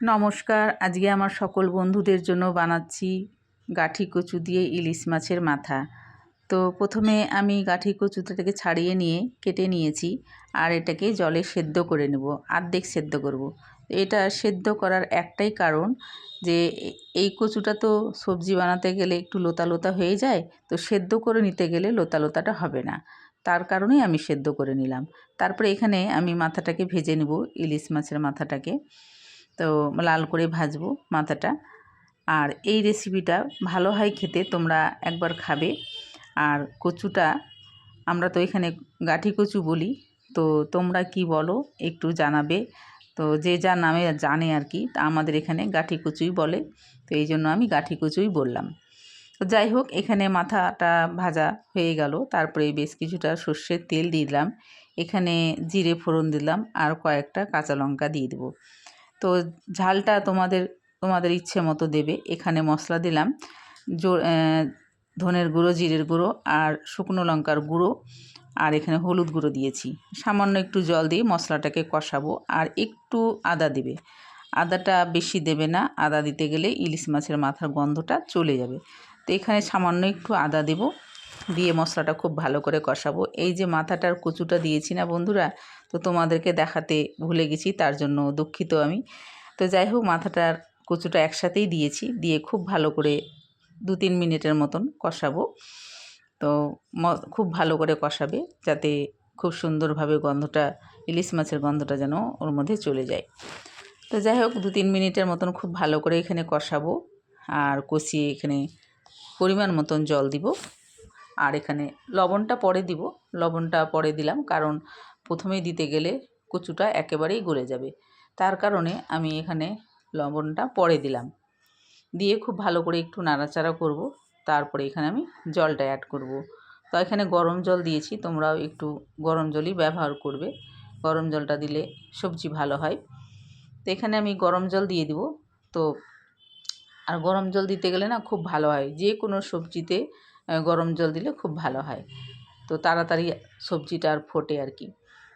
নমস্কার। আজকে আমার সকল বন্ধুদের জন্য বানাচ্ছি গাঠি কচু দিয়ে ইলিশ মাছের মাথা। তো প্রথমে আমি গাঠি কচুটাকে ছাড়িয়ে নিয়ে কেটে নিয়েছি আর এটাকে জলে সেদ্ধ করে নেব, আর্ধেক সেদ্ধ করব। এটা সেদ্ধ করার একটাই কারণ যে এই কচুটা তো সবজি বানাতে গেলে একটু লোতা লোতা হয়ে যায়, তো সেদ্ধ করে নিতে গেলে লোতা লোতাটা হবে না। তার কারণেই আমি সেদ্ধ করে নিলাম। তারপরে এখানে আমি মাথাটাকে ভেজে নেব, ইলিশ মাছের মাথাটাকে। তো লাল করে ভাজবো মাথাটা। আর এই রেসিপিটা ভালো হয় খেতে, তোমরা একবার খাবে। আর কচুটা, আমরা তো এখানে গাঠি কচু বলি, তো তোমরা কি বলো একটু জানাবে। তো যে যা নামে জানে আর কি, তা আমাদের এখানে গাঠি কচুই বলে, তো এই জন্য আমি গাঠি কচুই বললাম। তো যাই হোক, এখানে মাথাটা ভাজা হয়ে গেল, তারপরে বেশ কিছুটা সর্ষের তেল দিলাম। এখানে জিরে ফোড়ন দিলাম, আর কয়েকটা কাঁচা লঙ্কা দিয়ে দেবো। তো ঝালটা তোমাদের তোমাদের ইচ্ছে মতো দেবে। এখানে মশলা দিলাম। জো ধনের গুঁড়ো, জিরের গুঁড়ো আর শুকনো লঙ্কার গুঁড়ো আর এখানে হলুদ গুঁড়ো দিয়েছি। সামান্য একটু জল দিয়ে মশলাটাকে কষাবো আর একটু আদা দেবে। আদাটা বেশি দেবে না। আদা দিতে গেলে ইলিশ মাছের মাথার গন্ধটা চলে যাবে। তো এখানে সামান্য একটু আদা দেব। দিয়ে মশলাটা খুব ভালো করে কষাবো। এই যে মাথাটার কচুটা দিয়েছি না বন্ধুরা, তো তোমাদেরকে দেখাতে ভুলে গেছি, তার জন্য দুঃখিত আমি। তো যাই হোক, মাথাটার কচুটা একসাথেই দিয়েছি, দিয়ে খুব ভালো করে দু তিন মিনিটের মতন কষাবো। তো খুব ভালো করে কষাবে, যাতে খুব সুন্দরভাবে গন্ধটা, ইলিশ মাছের গন্ধটা যেন ওর মধ্যে চলে যায়। তো যাই হোক দু তিন মিনিটের মতন খুব ভালো করে এখানে কষাবো, আর কষিয়ে এখানে পরিমাণ মতন জল দিব। আর এখানে লবণটা পরে দিব। লবণটা পরে দিলাম কারণ প্রথমেই দিতে গেলে কচুটা একেবারেই গলে যাবে। তার কারণে আমি এখানে লবণটা পরে দিলাম। দিয়ে খুব ভালো করে একটু নাড়াচাড়া করব। তারপরে এখানে আমি জলটা অ্যাড করব। তো এখানে গরম জল দিয়েছি, তোমরাও একটু গরম জলই ব্যবহার করবে। গরম জলটা দিলে সবজি ভালো হয়। তো এখানে আমি গরম জল দিয়ে দিব। তো আর গরম জল দিতে গেলে না খুব ভালো হয়। যে কোনো সবজিতে গরম জল দিলে খুব ভালো হয়। তো তাড়াতাড়ি সবজিটা আর ফোটে আর কি।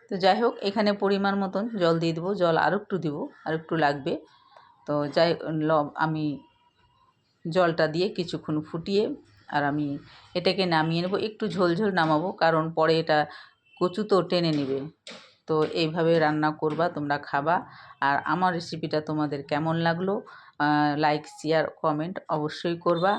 তো যাই হোক, এখানে পরিমাণ মতন জল দিয়ে দেবো। জল আর একটু দেবো, আর একটু লাগবে। তো যাই আমি জলটা দিয়ে কিছুক্ষণ ফুটিয়ে আর আমি এটাকে নামিয়ে নেব। একটু ঝোল ঝোল নামাবো, কারণ পরে এটা কচু তো টেনে নেবে। তো এইভাবে রান্না করবা, তোমরা খাবা। আর আমার রেসিপিটা তোমাদের কেমন লাগল লাইক শেয়ার কমেন্ট অবশ্যই করবা।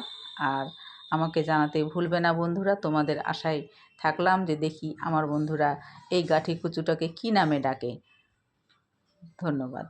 আর আমাকে জানাতে ভুলবে না বন্ধুরা, তোমাদের আশায় থাকলাম যে দেখি আমার বন্ধুরা এই গাঠি কুচুটাকে কী নামে ডাকে। ধন্যবাদ।